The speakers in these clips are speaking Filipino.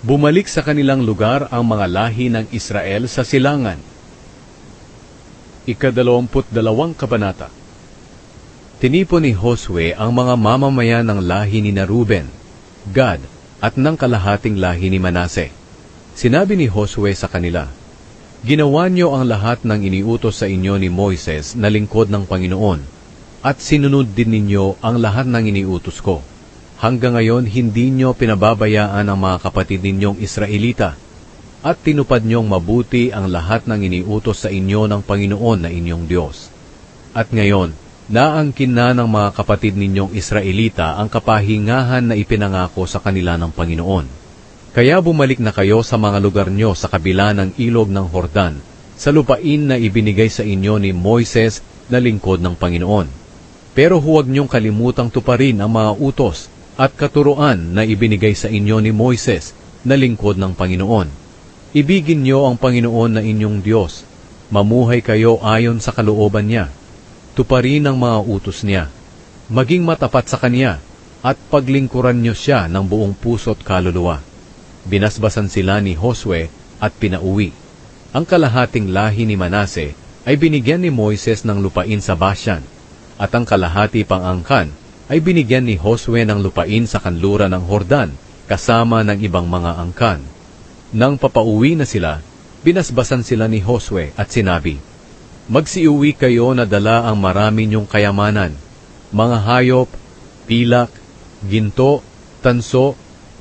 Bumalik sa kanilang lugar ang mga lahi ng Israel sa silangan. Ikadalawamput dalawang kabanata Tinipon ni Josue ang mga mamamayan ng lahi ni na Ruben, Gad, at ng kalahating lahi ni Manase. Sinabi ni Josue sa kanila, Ginawa niyo ang lahat ng iniutos sa inyo ni Moises na lingkod ng Panginoon, at sinunod din ninyo ang lahat ng iniutos ko. Hanggang ngayon hindi niyo pinababayaan ang mga kapatid ninyong Israelita, at tinupad niyong mabuti ang lahat ng iniutos sa inyo ng Panginoon na inyong Diyos. At ngayon, naangkin na ng mga kapatid ninyong Israelita ang kapahingahan na ipinangako sa kanila ng Panginoon. Kaya bumalik na kayo sa mga lugar nyo sa kabila ng ilog ng Hordan, sa lupain na ibinigay sa inyo ni Moises na lingkod ng Panginoon. Pero huwag niyong kalimutang tuparin ang mga utos at katuruan na ibinigay sa inyo ni Moises na lingkod ng Panginoon. Ibigin niyo ang Panginoon na inyong Diyos. Mamuhay kayo ayon sa kalooban niya. Tuparin ang mga utos niya. Maging matapat sa kanya at paglingkuran niyo siya ng buong puso't kaluluwa. Binasbasan sila ni Josue at pinauwi. Ang kalahating lahi ni Manase ay binigyan ni Moises ng lupain sa Bashan, at ang kalahati pang angkan ay binigyan ni Josue ng lupain sa kanluran ng Hordan kasama ng ibang mga angkan. Nang papauwi na sila, binasbasan sila ni Josue at sinabi, Magsiuwi kayo na dala ang marami niyong kayamanan, mga hayop, pilak, ginto, tanso,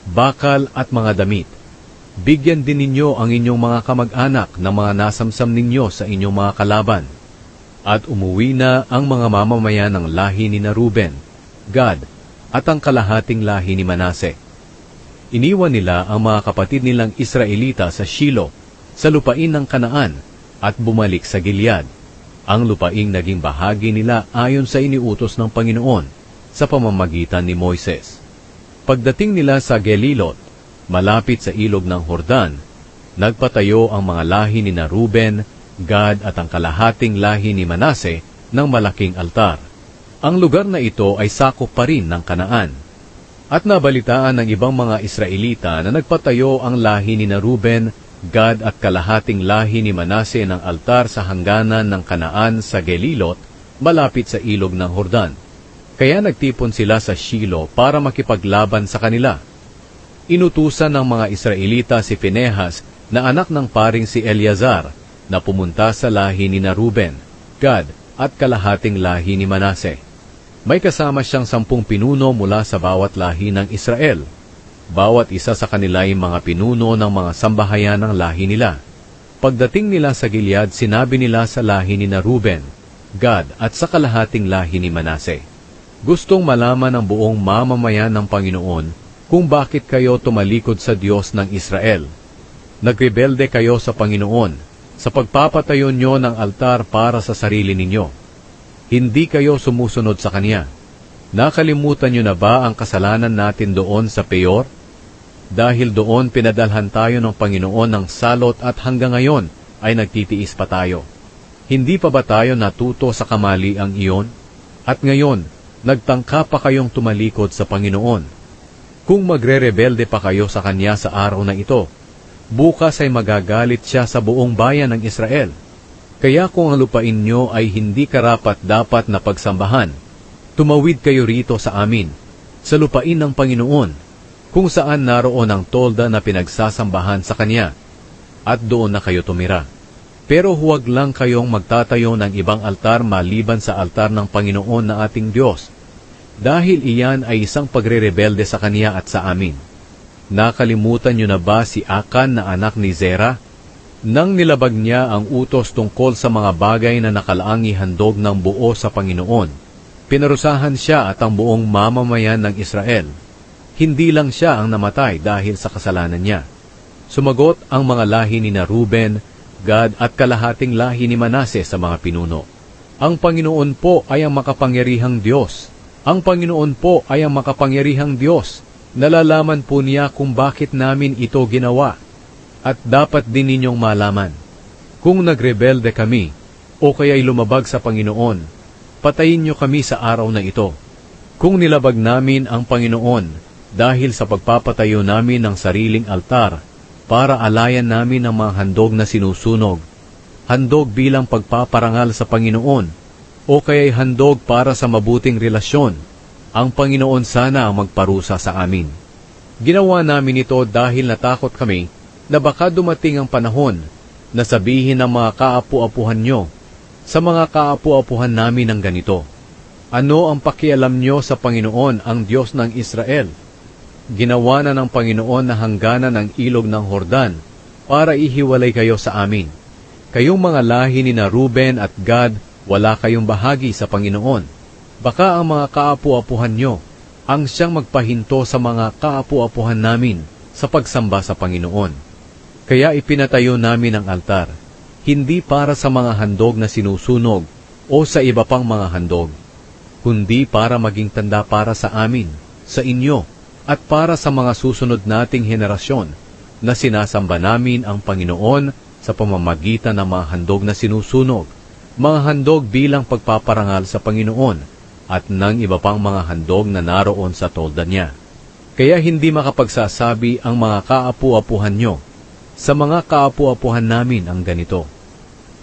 bakal at mga damit. Bigyan din ninyo ang inyong mga kamag-anak ng mga nasamsam ninyo sa inyong mga kalaban. At umuwi na ang mga mamamayan ng lahi ni na Ruben, Gad, at ang kalahating lahi ni Manase. Iniwan nila ang mga kapatid nilang Israelita sa Shilo, sa lupain ng Kanaan, at bumalik sa Gilead. Ang lupaing naging bahagi nila ayon sa iniutos ng Panginoon sa pamamagitan ni Moises. Pagdating nila sa Gelilot, malapit sa ilog ng Hordan, nagpatayo ang mga lahi ni na Ruben, Gad at ang kalahating lahi ni Manase ng malaking altar. Ang lugar na ito ay sakop pa rin ng Kanaan. At nabalitaan ng ibang mga Israelita na nagpatayo ang lahi ni na Ruben, Gad at kalahating lahi ni Manase ng altar sa hangganan ng Kanaan sa Gelilot, malapit sa ilog ng Hordan. Kaya nagtipon sila sa Shilo para makipaglaban sa kanila. Inutusan ng mga Israelita si Pinehas na anak ng paring si Eleazar na pumunta sa lahi ni na Ruben, Gad at kalahating lahi ni Manase. May kasama siyang sampung pinuno mula sa bawat lahi ng Israel. Bawat isa sa kanila ay mga pinuno ng mga sambahayan ng lahi nila. Pagdating nila sa Gilead, sinabi nila sa lahi ni na Ruben, Gad at sa kalahating lahi ni Manase. Gustong malaman ng buong mamamayan ng Panginoon kung bakit kayo tumalikod sa Diyos ng Israel. Nagrebelde kayo sa Panginoon sa pagpapatayo nyo ng altar para sa sarili ninyo. Hindi kayo sumusunod sa Kanya. Nakalimutan nyo na ba ang kasalanan natin doon sa Peor? Dahil doon pinadalhan tayo ng Panginoon ng salot at hanggang ngayon ay nagtitiis pa tayo. Hindi pa ba tayo natuto sa kamali ang iyon? At ngayon, nagtangka pa kayong tumalikod sa Panginoon. Kung magre-rebelde pa kayo sa Kanya sa araw na ito, bukas ay magagalit siya sa buong bayan ng Israel. Kaya kung ang lupain nyo ay hindi karapat dapat na pagsambahan, tumawid kayo rito sa amin, sa lupain ng Panginoon, kung saan naroon ang tolda na pinagsasambahan sa Kanya, at doon na kayo tumira. Pero huwag lang kayong magtatayo ng ibang altar maliban sa altar ng Panginoon na ating Diyos, dahil iyan ay isang pagre-rebelde sa Kanya at sa amin. Nakalimutan niyo na ba si Akan na anak ni Zera? Nang nilabag niya ang utos tungkol sa mga bagay na nakalaang ihandog ng buo sa Panginoon, pinarusahan siya at ang buong mamamayan ng Israel. Hindi lang siya ang namatay dahil sa kasalanan niya. Sumagot ang mga lahi ni na Ruben, Gad at kalahating lahi ni Manase sa mga pinuno. Ang Panginoon po ay ang makapangyarihang Diyos. Ang Panginoon po ay ang makapangyarihang Diyos nalalaman po niya kung bakit namin ito ginawa. At dapat din ninyong malaman, kung nagrebelde kami, o kaya'y lumabag sa Panginoon, patayin niyo kami sa araw na ito. Kung nilabag namin ang Panginoon, dahil sa pagpapatayo namin ng sariling altar para alayan namin ang mga handog na sinusunog, handog bilang pagpaparangal sa Panginoon, o kaya'y handog para sa mabuting relasyon, ang Panginoon sana ang magparusa sa amin. Ginawa namin ito dahil natakot kami na baka dumating ang panahon na sabihin ng mga kaapu-apuhan nyo sa mga kaapu-apuhan namin ng ganito. Ano ang pakialam nyo sa Panginoon ang Diyos ng Israel? Ginawa na ng Panginoon na hangganan ng ilog ng Hordan para ihiwalay kayo sa amin. Kayong mga lahi ni na Ruben at Gad, wala kayong bahagi sa Panginoon. Baka ang mga kaapu-apuhan nyo ang siyang magpahinto sa mga kaapu-apuhan namin sa pagsamba sa Panginoon. Kaya ipinatayo namin ang altar, hindi para sa mga handog na sinusunog o sa iba pang mga handog, kundi para maging tanda para sa amin, sa inyo, at para sa mga susunod nating henerasyon na sinasamba namin ang Panginoon sa pamamagitan ng mga handog na sinusunog, mga handog bilang pagpaparangal sa Panginoon at ng iba pang mga handog na naroon sa tolda niya. Kaya hindi makapagsasabi ang mga kaapu-apuhan nyo, sa mga kaapu-apuhan namin ang ganito.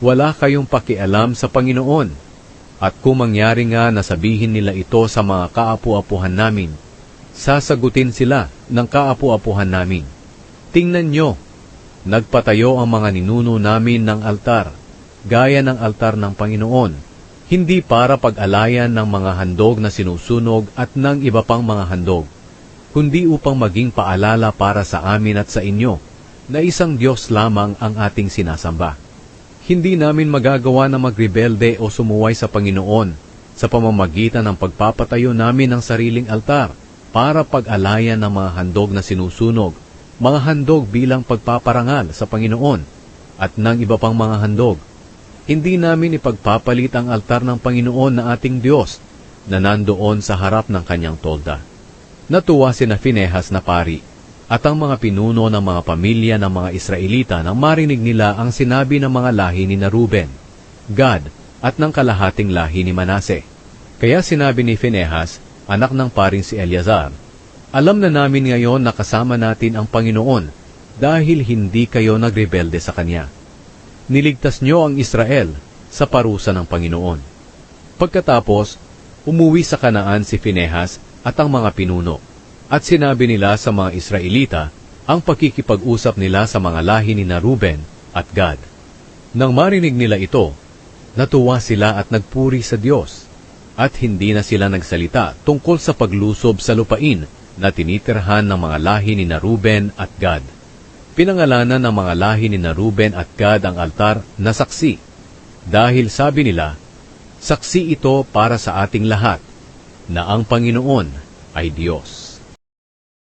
Wala kayong pakialam sa Panginoon, at kung mangyari nga na sabihin nila ito sa mga kaapu-apuhan namin, sasagutin sila ng kaapu-apuhan namin. Tingnan nyo, nagpatayo ang mga ninuno namin ng altar, gaya ng altar ng Panginoon, hindi para pag-alayan ng mga handog na sinusunog at ng iba pang mga handog, kundi upang maging paalala para sa amin at sa inyo na isang Diyos lamang ang ating sinasamba. Hindi namin magagawa na magrebelde o sumuway sa Panginoon sa pamamagitan ng pagpapatayo namin ng sariling altar para pag-alayan ng mga handog na sinusunog, mga handog bilang pagpaparangal sa Panginoon at ng iba pang mga handog. Hindi namin ipagpapalit ang altar ng Panginoon na ating Diyos na nandoon sa harap ng kanyang tolda. Natuwa si na Finehas na pari at ang mga pinuno ng mga pamilya ng mga Israelita nang marinig nila ang sinabi ng mga lahi ni na Ruben, Gad, at ng kalahating lahi ni Manase. Kaya sinabi ni Phinehas, anak ng paring si Eleazar, Alam na namin ngayon na kasama natin ang Panginoon dahil hindi kayo nagrebelde sa Kanya. Niligtas niyo ang Israel sa parusa ng Panginoon. Pagkatapos, umuwi sa Kanaan si Phinehas at ang mga pinuno at sinabi nila sa mga Israelita ang pakikipag-usap nila sa mga lahi ni na Ruben at Gad. Nang marinig nila ito, natuwa sila at nagpuri sa Diyos, at hindi na sila nagsalita tungkol sa paglusob sa lupain na tinitirhan ng mga lahi ni na Ruben at Gad. Pinangalanan ng mga lahi ni na Ruben at Gad ang altar na saksi, dahil sabi nila, saksi ito para sa ating lahat, na ang Panginoon ay Diyos.